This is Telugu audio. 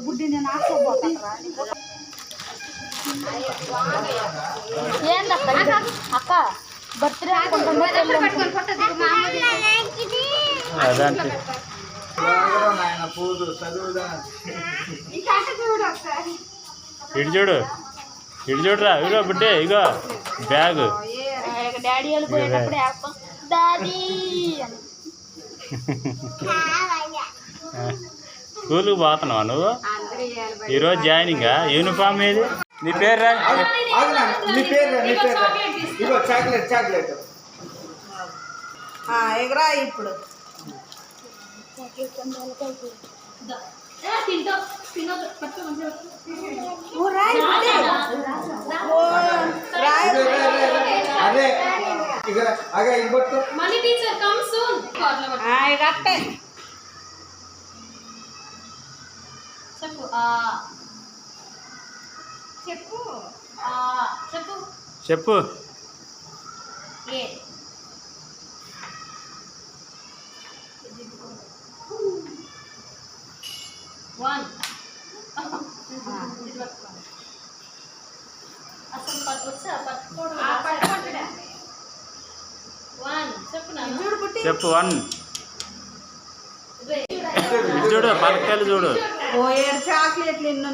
బుడ్డి నేను ఆశపోతారా ఏందక్క ఇది? అక్క బర్త్డే పెళ్ళి అనుకుంటుందా? అదంతే నాయన పూలు చదువుదా ఇటు చూడు ఇటు చూడురా ఇగో బుడ్డే ఇగో బ్యాగ్ డాడీ వెళ్ళిపోయేటప్పుడు వేస్తాం డాడీ అని స్కూల్కి పోతున్నావా నువ్వు ఈరోజు జాయినింగా? యూనిఫామ్ ఏది? నీ పేరు రా నీ పేరు రా, నీ పేరు. ఇగో చాక్లెట్ చాక్లెట్. ఎగరా ఇప్పుడు. ఓ రాయి బిడ్డే. ఓ రాయి. ఇగో రే, రే, రే. అదే. ఇక అగా మనీ టీచర్ కమ్ సూన్ ఆ, ఇక అట్టే చెప్పు ఆ చెప్పు ఆ చెప్పు. చెప్పు. ఏ? వన్. అసలు వచ్చా? పట్టుకోవడం వన్. చెప్పు చూడు చెప్పు వన్. చూడు పలకాయలు చూడు. ಓ ಎರಡು ಚಾಕ್ಲೇಟ್ ನಿನ್ನ